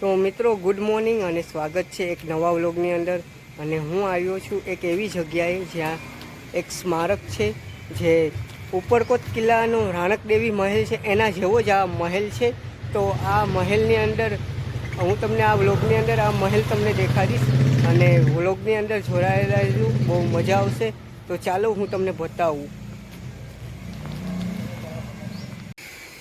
તો મિત્રો good morning અને સ્વાગત છે એક નવા વ્લોગની અંદર. અને હું આવ્યો છું એક એવી જગ્યાએ જ્યાં એક સ્મારક છે, જે ઉપરકોટ કિલ્લાનો રાણક દેવી મહેલ છે. એના જેવો જ આ મહેલ છે. તો આ મહેલની અંદર, હું તમને આ વ્લોગની અંદર આ મહેલ તમને દેખાડીશ. અને વ્લોગની અંદર જોડાયેલા બહુ મજા આવશે. તો ચાલો હું તમને બતાવું.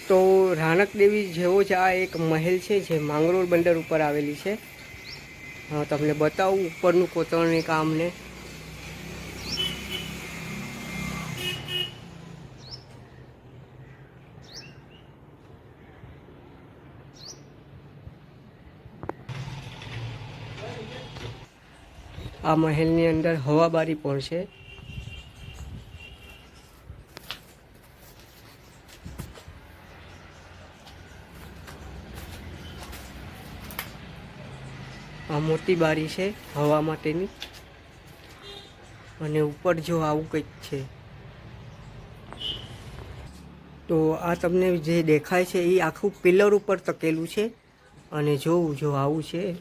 તો રાણક દેવી જેવો જ આ એક મહેલ છે જે માંગરોળ બંદર ઉપર આવેલી છે. તમને બતાવું ઉપરનું કોતરણી કામને આ મહેલની અંદર હવાબારી પણ છે. આ મોટી બારી છે, હવા માટેની. અને ઉપર જો આવું કંઈક છે. તો આ તમને જે દેખાય છે એ આખું પિલર ઉપર તકેલું છે. અને જોવું, જો આવું છે.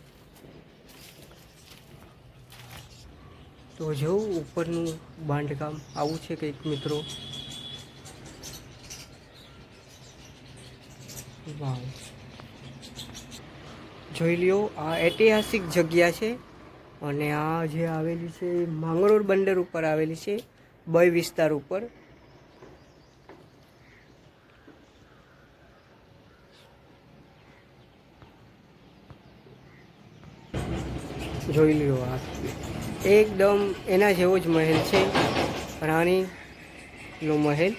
તો જોવું ઉપરનું બાંધકામ આવું છે કંઈક મિત્રો. વાવ. જોઈ લ્યો, આ ઐતિહાસિક જગ્યા છે અને આ જે આવેલી છે, માંગરોળ બંદર ઉપર આવેલી છે, બય વિસ્તાર ઉપર. જોઈ લ્યો આ. એકદમ એના જેવો જ મહેલ છે, રાણીનો મહેલ.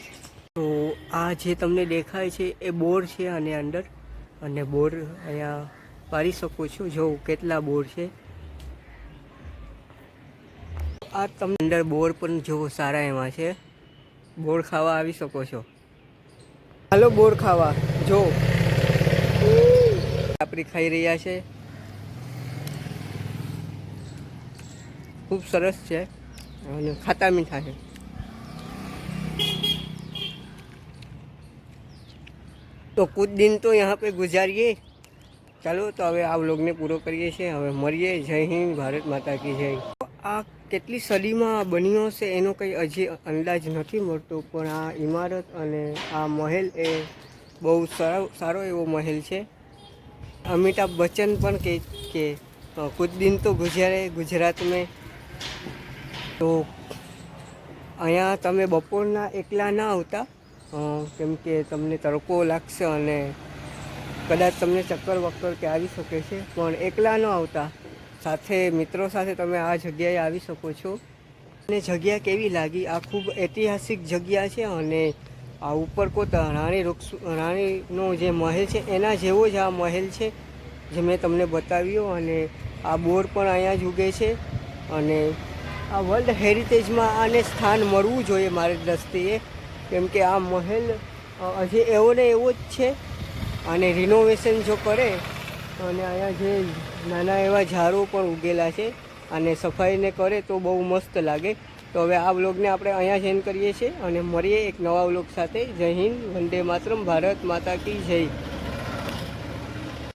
તો આ જે તમને દેખાય છે, એ બોર છે આની અંદર. અને બોર અહીંયા પાડી શકું છું? જોઉં કેટલા બોર છે? આ તમને અંદર બોર પણ જોવો સારા એમાં છે. બોર ખાવા આવી શકો છો. હાલો બોર ખાવા. જો. આપણી ખાઈ રહ્યા છે. ખૂબ સરસ છે. અને ખાતા મીઠા છે. તો કુછ દિન તો યહાં પે ગુજારીએ. ચાલો તો હવે આ વ્લોગને પૂરો કરીએ છીએ. હવે મળીએ. જય હિન્દ ભારત માતા કી જય. આ કેટલી સદીમાં બન્યો છે એનો કંઈ હજી અંદાજ નથી મળતો પણ આ ઇમારત અને આ મહેલ એ બહુ સારો સારો એવો મહેલ છે. અમિતાભ બચ્ચન પણ કે અ, કુછ દિન તો ગુજારે ગુજરાત મેં તો અહીંયા તમે બપોરના એકલા ના આવતા. કેમ કે તમને તડકો લાગશે અને કદાચ તમને ચક્કર વક્કર કે આવી શકે છે, પણ એકલા ન આવતા. સાથે મિત્રો સાથે તમે આ જગ્યાએ આવી શકો છો. અને જગ્યા કેવી લાગી? આ ખૂબ ઐતિહાસિક જગ્યા છે અને આ ઉપરકોટ રાણી વૃક્ષ રાણીનો જે મહેલ છે, એના જેવો જ આ મહેલ છે, જે મેં તમને બતાવ્યો અને આ બોર પણ અહીંયા જ ઉગે છે. અને આ વર્લ્ડ હેરિટેજમાં આને સ્થાન મળવું જોઈએ મારી દ્રષ્ટિએ, કેમ કે આ મહેલ હજી એવો ને એવો જ છે અને રિનોવેશન જો કરે, અને અહીંયા જે નાના એવા ઝાડો પણ ઉગેલા છે, અને સફાઈને કરે તો બહુ મસ્ત લાગે. તો હવે આ વ્લોગને આપણે અહીંયા જ એન્ડ કરીએ છીએ, અને મળીએ એક નવા વ્લોગ સાથે. જય હિન્દ, વંદે માતરમ, ભારત માતા કી જય.